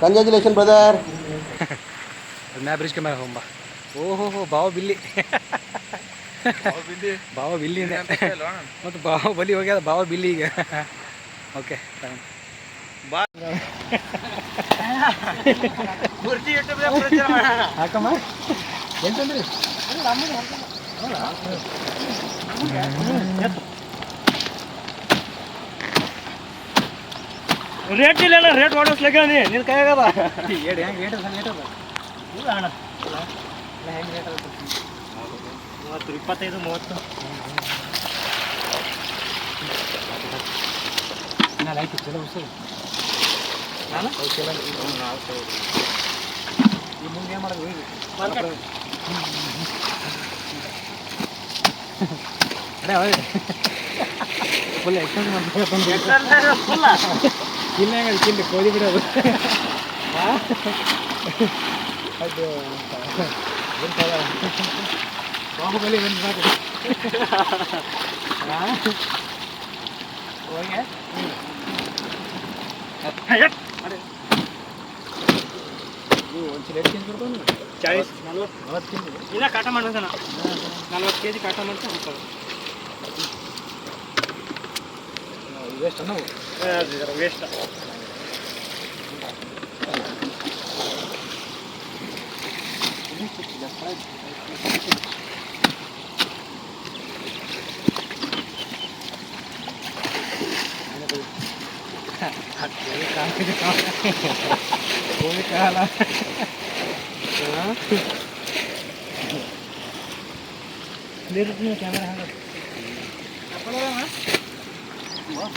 Congratulation brother ಮ್ಯಾ bridge ಕೆ ಮ್ಯಾಗ ಹೋಂಬ ಓಹೋ ಹೋ ಬಾವ ಬಿಲ್ಲಿ ಬಾವ ಬಿಲ್ಲಿ ಮತ್ತು ಬಾವ ಬಲಿ ಹೋಗ್ಯದ ಬಾವ ಬಿಲ್ಲಿ ಈಗ ಓಕೆ ಹಾಕಮ್ಮ ಎಂತಂದ್ರಿ ರೇಟ್ ಇಲ್ಲ ರೇಟ್ ಓಡಿಸ್ಲಿಕ್ಕೆ ನಿನ್ನ ಕೈಯಾಗದ ಏಡ್ ಹೆಂಗೆ ರೇಟ್ ಅದ ರೇಟ್ ಅದ ಇಲ್ಲ ಅಣ್ಣ. ಹೆಂಗೆ ರೇಟ್ ಅದ? ಮೂವತ್ತು ಇಪ್ಪತ್ತೈದು ಮೂವತ್ತು. ನಾನು ಆಯ್ತು ಚಲೋ ಉಸು ನಾನು? ಚಲೋ ಈ ಮುಂದೆ ಏನು ಮಾಡೋದು? ಹೋಗಿ ಅರೆ ಹೋಗಿ ಫುಲ್ ಎಕ್ಸ್ಚೇಂಜ್ ಮಾಡ್ಬೇಕು ಫುಲ್ಲ ಇಲ್ಲ ತಿನ್ನಿ ಕೋಳಿ ಬಿಡೋದು? ಅದು? ಬಾಹುಬಲಿ ಬಂದು ಸಾಕು? ಹೋಗೆ. ಒಂದು ಎಷ್ಟು ತಿಂದು ಚಾಳೀಸ್. ನಲ್ವತ್ತು ನಲ್ವತ್ತು ತಿಂದು ಇಲ್ಲ ಕಾಟ ಮಾಡ್ತಾನ ನಲ್ವತ್ತು ಕೆ ಜಿ ಕಾಟ ಮಾಡ್ತಾ ಹೋಗ್ತದೆ ಇವೆಷ್ಟು ನಾವು ವೇಸ್ಟ್ ಕೋಳಿ ಕಾಲ ಕ್ಯಾಮೆರಾ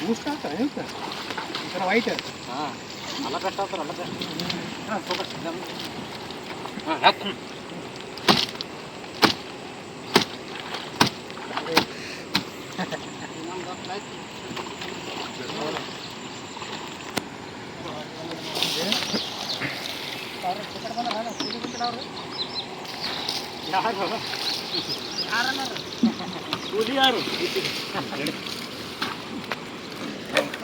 ಬೂಸ್ಟ್ ಆಗ್ತಾ ಎಂತ ಈ ಥರ ವೈಟ್ ಹಾಂ ಅಲ್ಲ ಕಷ್ಟ ಆಗ್ತಾರೆ ಅಲ್ಲ ಹಾಂ ಫೋಕಸ್ ಹಾಂ ಕೂಲಿ ಯಾರು ನಮ್ಗೆ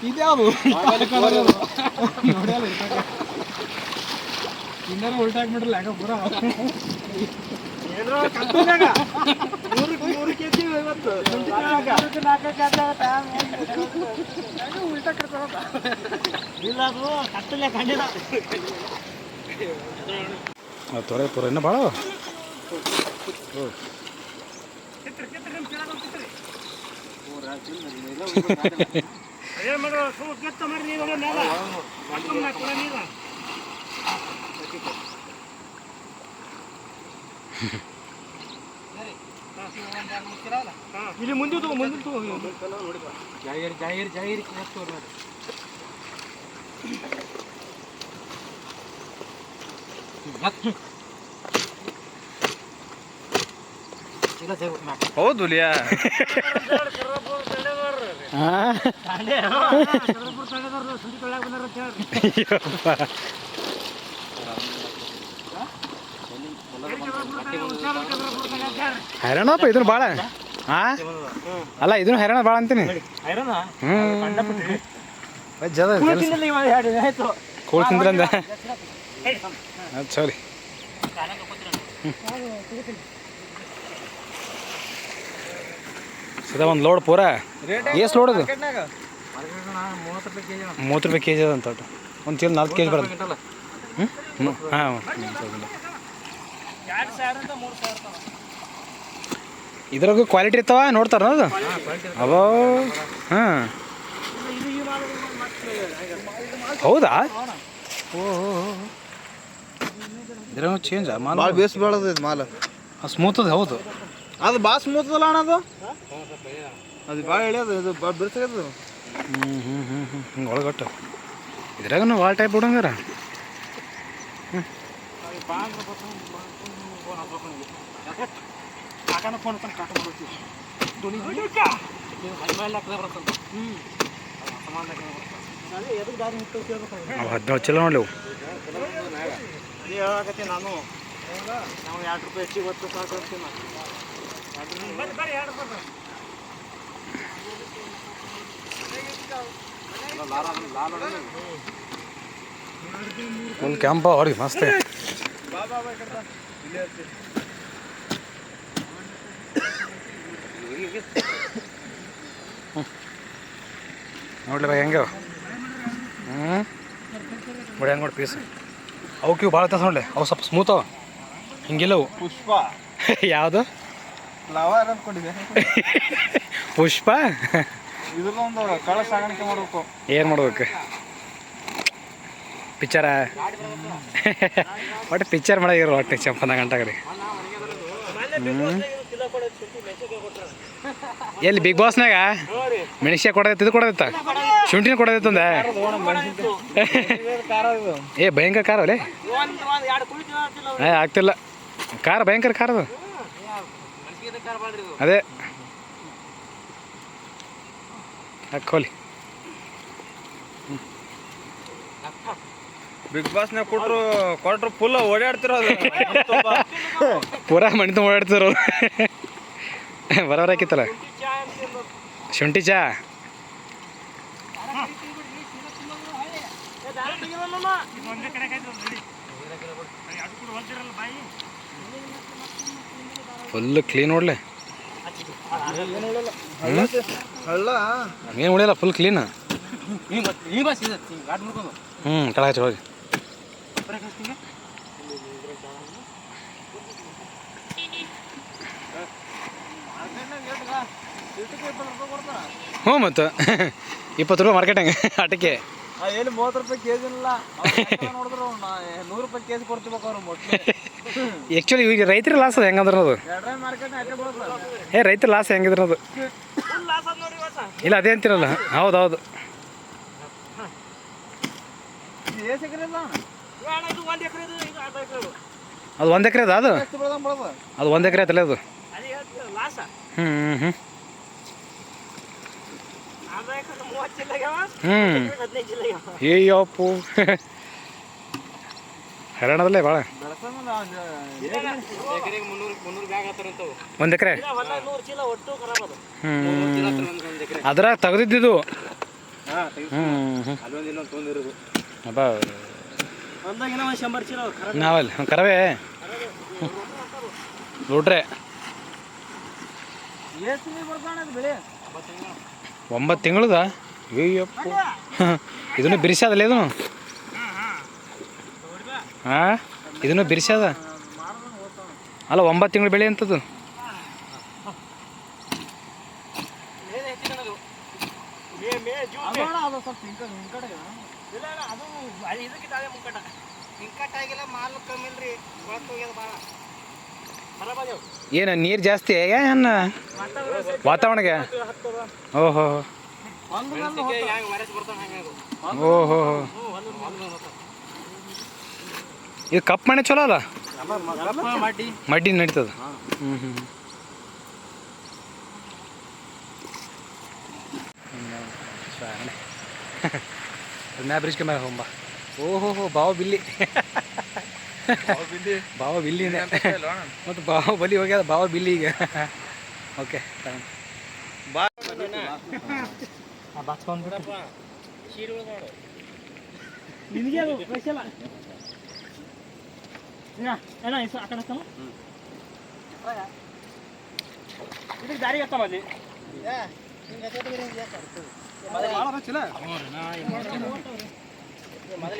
ಇದ್ಯಾವುದು? ಇನ್ನೇನು ಉಲ್ಟಾ ಹಾಕ್ಬಿಟ್ರಲ್ಲ ಯಾಕ ಪೂರ ತೊರೆ ಪೂರ ಇನ್ನೂ ಭಾಳ ಏನ್ ಮಾಡೋ ಇಲ್ಲಿ ಮುಂದೆ ತಗೋ ಮುಂದೆ ತಗೋ ಜಾಗೀರ್ ಜಾಗೀರ್ ಜಾಗೀರ್ ಹೌದು ಲಿಯಾ ಹೈರಾಣಪ್ಪ ಇದನ್ನ ಭಾಳ ಹಾ ಅಲ್ಲ ಇದನ್ನು ಹೈರಾಣ ಭಾಳ ಅಂತೀನಿ. ಕೋಳಿ ತಿಂದ್ರಂದ? ಅದು ಸರಿ. ಸದಾ ಒಂದು ಲೋಡ್ ಪೂರ? ಎಷ್ಟು ಲೋಡ್ ಅದು? ಮೂವತ್ತು ರೂಪಾಯಿ ಕೆ ಜಿ ಅದಂತ ಅಂತ ಒಟ್ಟು ಒಂದು ಚೀಲ ನಾಲ್ಕು ಕೆ ಜಿ ಬರೋದು ಹ್ಞೂ ಹಾಂ. ಇದ್ರಾಗ ಕ್ವಾಲಿಟಿ ಇರ್ತಾವ? ನೋಡ್ತಾರ ಅದು? ಅವೋ ಹಾಂ. ಹೌದಾ? ಓಹೋ ಇದ್ರಾಗ ಚೇಂಜ್ ಮಾಲ್ ಭಾಳ ಬೇಸ್ ಬೆಳದ ಇದು ಮಾಲ. ಸ್ಮೂತ್ ಅದ ಹೌದು. ಅದು ಭಾಳ ಸ್ಮೂತ್ ಅಲ್ಲ ಅಣ್ಣ ಅದು? ಅದು ಭಾಳ ಎಳೆಯೋದು ಇದು ಭಾಳ ಬಿರ್ಸಾಗದು ಹ್ಞೂ ಹ್ಞೂ ಹ್ಞೂ ಹ್ಞೂ ಹಿಂಗೆ ಒಳಗಟ್ಟು. ಇದ್ರಾಗನು ಭಾಳ ಟೈಪ್ ಬಿಡಂಗಾರ. ಅವು ಹದಿನೇಳು ಚಲೋ ನೋಡ್ಲಿ ಹೇಳಕತ್ತಿ ನಾನು. ನಾವು ಎರಡು ರೂಪಾಯಿ ಹೆಚ್ಚಿಗೆ ಹೊತ್ತು ಸಾಕು ಅಂತೀನಿ ಬರ್ರಿ ಕ್ಯಾಂಪ ಅವ್ರಿಗೆ ಮಸ್ತ್. ನೋಡ್ಲಿ ಬಾ ಹೆಂಗೆ? ಹ್ಞೂ ನೋಡಿ ಹೆಂಗೆ ನೋಡಿ ಪೀಸ್ ಅವಕ್ಕೆ ಇವು ಭಾಳ ತಸ ನೋಡ್ಲಿ. ಅವು ಸ್ವಲ್ಪ ಸ್ಮೂತ್ ಅವ. ಹಿಂಗಿಲ್ಲವು. ಪುಷ್ಪ. ಯಾವುದು? ಫ್ಲವರ್ ಅನ್ಕೊಂಡಿದ್ದೆ. ಪುಷ್ಪ? ಇದ್ರದೊಂದು ಕಳ ಸಾಗಾಣಿಕೆ ಮಾಡ್ಬೇಕು. ಏನು ಮಾಡ್ಬೇಕು? ಪಿಕ್ಚರ ಒಟ್ಟು ಪಿಕ್ಚರ್ ಮಾಡಾಗಿರೋ ಒಟ್ಟು ಚಂಪನ ಗಂಟಾಗ್ರಿ. ಎಲ್ಲಿ ಬಿಗ್ ಬಾಸ್ನಾಗ ಮೆಣಸಿನ ಕೊಡದ ಇದು ಕೊಡದ ಶುಂಠಿನ ಕೊಡದೈತಂದ ಏ ಭಯಂಕರ ಕಾರ ಅಲ್ಲೇ? ಏ ಆಗ್ತಿಲ್ಲ. ಕಾರ ಭಯಂಕರ ಕಾರದು ಅದು. ಅದೇ. ಹಾಕೋಲಿ ಬಿಗ್ ನಾವು ಕೊಟ್ರು ಕೊಟ್ರು ಫುಲ್ ಓಡಾಡ್ತಿರೋದು ಪೂರಾ ಮಣಿತ ಓಡಾಡ್ತಿರೋ ಬರೋರು ಹಾಕಿತ್ತಲ್ಲ? ಶುಂಠಿ ಚಾ. ಫುಲ್ ಕ್ಲೀನ್ ನೋಡ್ಲೆ ಏನು ಉಳಿಯಲ್ಲ ಫುಲ್ ಕ್ಲೀನ್ ಈ ಬಸ್ ಇದೆ ಗಾಡ್ ಮುಡ್ಕೊಂಡು ಹ್ಞೂ ಕಳ ಹಚ್ಚಿ ಹೋಗಿ. ಹ್ಞೂ ಮತ್ತು. ಇಪ್ಪತ್ತು ರೂಪಾಯಿ ಮಾರ್ಕೆಟಂಗೆ ಆಟಕ್ಕೆ ಏನು ಮೂವತ್ತು ರೂಪಾಯಿ ಕೆ ಜಿ ಇಲ್ಲ ನೋಡಿದ್ರು ನೂರು ರೂಪಾಯಿ ಕೆ ಜಿ ಕೊಡ್ತಿಬೇಕು ಅವ್ರು ಮೊಟ್ಲೆ ಆ್ಯಕ್ಚುಲಿ ಈಗ ರೈತರ ಲಾಸ್ ಅದು ಹೆಂಗಂದ್ರೆ ಅದು? ಏ ರೈತರ ಲಾಸ್ ಹೆಂಗಿದ್ರೆ ಅದು? ಫುಲ್ ಲಾಸ್ ಆದ್ ನೋಡಿ ಇವತ್ತು. ಇಲ್ಲ ಅದೇ ಅಂತಿರಲ್ಲ. ಹೌದು ಹೌದು ಅದು? ಒಂದು ಎಕರೆ ಅದು. ಅದು ಒಂದು ಎಕರೆ ಐತಲ್ಲ ಅದು? ಲಾಸ ಹ್ಞೂ ಹ್ಞೂ ಅರ್ಧ ಎಕರೆ ಮೂವತ್ತು ಜಿಲ್ಲೆ ಆಗ್ಯಾವ ಹ್ಞೂ ಅಯ್ಯಪ್ಪು ಹೈರಾಣದಲ್ಲೇ ಭಾಳ ಒಂದ್ ಎಕರೆ? ಅದ್ರ ಅದ್ರಾಗ ನಾವಲ್ಲಿ ಕರವೇ. ನೋಡ್ರೆ. ಒಂಬತ್ತು ತಿಂಗಳದ? ಅಯ್ಯಪ್ಪ ಇದನ್ನು ಬಿರ್ಸ್ಯಾದಲ್ಲ ಇದನ್ನು? ಹಾಂ ಇದನ್ನು ಬಿರ್ಸ್ಯಾದ? ಅಲ್ಲ, ಒಂಬತ್ತು ತಿಂಗಳು ಬೆಳೆ ಅಂತದ್ದು ಮೇ ಮೇ ಜೂನ್ ಅದು ನೋಡ ಅದು ಸ್ವಲ್ಪ ಹಿಂಕ ಇಲ್ಲ ಇಲ್ಲ, ಅದು ಅದು ಇದಕ್ಕಿಂತ ಅದೇ ಮುಕ್ಕಟ ಹಿಂಕಟ್ ಆಗಿಲ್ಲ ಮಾಲ್ ಕಮ್ಮಿ ಇಲ್ರಿ ಒಳಗೆ ಹೋಗ್ಯದ ಭಾಳ ಏನು, ನೀರು ಜಾಸ್ತಿ? ಏನು ವಾತಾವರಣಗೆ ಓಹೋ. ಓಹೋ. ಇದು ಕಪ್ ಮನೆ ಚಲೋ ಅಲ್ಲ? ಮಾಡಿ ಮಡ್ಡಿ ನಡೀತದ ಹ್ಞೂ ಹ್ಞೂ ಮ್ಯಾ ಬ್ರಿಡ್ಜ್ ಮೇಲೆ ಹೋಗ್ಬಾ. ಓಹೋ ಬಾವ ಬಿಲ್ಲಿ. ಬಾವ ಬಿಲ್ಲಿನೇ. ಮತ್ತು ಬಾವ ಬಲಿ ಹೋಗ್ಯದ ಬಾವ ಬಿಲ್ಲಿ ಈಗ. ಓಕೆ ನಿನಗೆ ಅದು ಸ್ಪೆಷಲ್ ಏನ ಹೆಸರು ಆ ಕಡೆ ಹತ್ತಮ್ಮ? ಇದಕ್ಕೆ ದಾರಿ ಹತ್ತಮ್ಮ ಅಲ್ಲಿ? ಭಾಳ